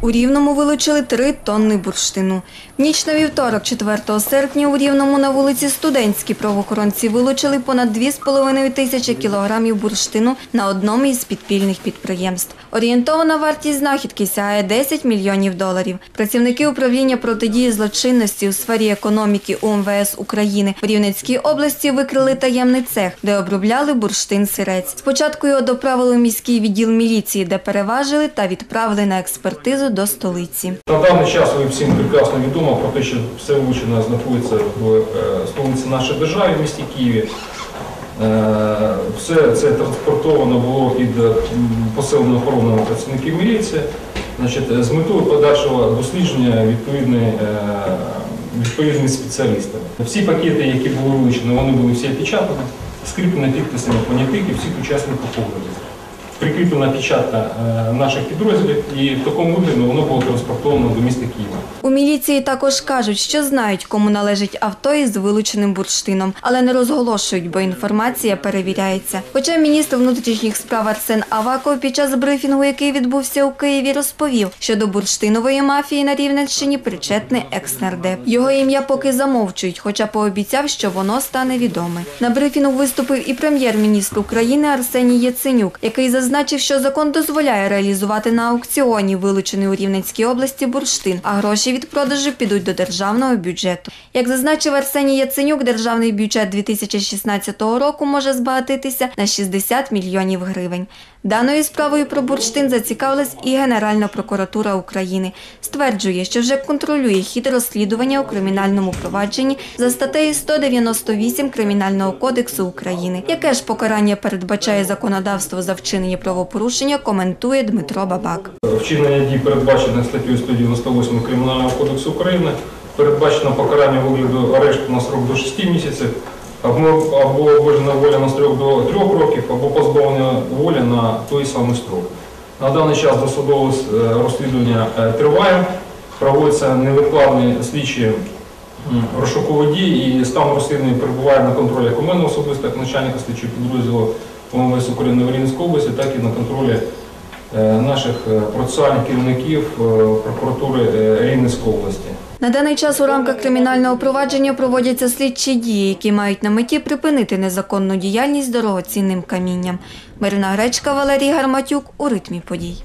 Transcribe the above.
У Рівному вилучили 3 тонни бурштину. Ніч на вівторок, 4 серпня, у Рівному на вулиці Студентській правоохоронці вилучили понад 2,5 тисячі кілограмів бурштину на одному із підпільних підприємств. Орієнтована вартість знахідки сягає 10 мільйонів доларів. Працівники управління протидії злочинності у сфері економіки УМВС України в Рівненській області викрили таємний цех, де обробляли бурштин-сирець. Спочатку його доправили в міський відділ міліції, де переважили та відправили на експертизу до столиці. На даний час ви всім прекрасно відомо про те, що все вилучене знаходиться в е, столиці нашої держави, в місті Києві. Е, Все це транспортовано було під посиленою охороною працівників міліції значить, з метою подальшого дослідження відповідної, е, відповідними спеціалістами. Всі пакети, які були вилучені, вони були всі опечатані, скріплені підписами понятих і всіх учасників погляду прикріплена печатка е, наших підрозділів, і в такому вигляді воно було транспортовано до міста Києва. У міліції також кажуть, що знають, кому належить авто із вилученим бурштином, але не розголошують, бо інформація перевіряється. Хоча міністр внутрішніх справ Арсен Аваков під час брифінгу, який відбувся у Києві, розповів, що до бурштинової мафії на Рівненщині причетний екс-нардеп. Його ім'я поки замовчують, хоча пообіцяв, що воно стане відоме. На брифінгу виступив і прем'єр-міністр України Арсеній Яценюк, який зазначив, що закон дозволяє реалізувати на аукціоні вилучений у Рівненській області бурштин, а гроші від продажу підуть до державного бюджету. Як зазначив Арсеній Яценюк, державний бюджет 2016 року може збагатитися на 60 мільйонів гривень. Даною справою про бурштин зацікавилась і Генеральна прокуратура України. Стверджує, що вже контролює хід розслідування у кримінальному провадженні за статтею 198 Кримінального кодексу України. Яке ж покарання передбачає законодавство за вчинення правопорушення, коментує Дмитро Бабак. Вчинення дій передбачених статтею 198 Кримінального кодексу України передбачено покарання вигляду арешту на срок до 6 місяців, або, обмежена воля на строк до 3 років, або позбавлення волі на той самий строк. На даний час досудове е, розслідування е, триває, проводяться невідкладні слідчі розшукові дії і стан розслідування перебуває на контролі у особисто, як начальника слідчого підрозділу ОМВС України в області, так і на контролі е, наших процесуальних керівників прокуратури Рівненської області. На даний час у рамках кримінального провадження проводяться слідчі дії, які мають на меті припинити незаконну діяльність дорогоцінним камінням. Марина Гречка, Валерій Гарматюк у ритмі подій.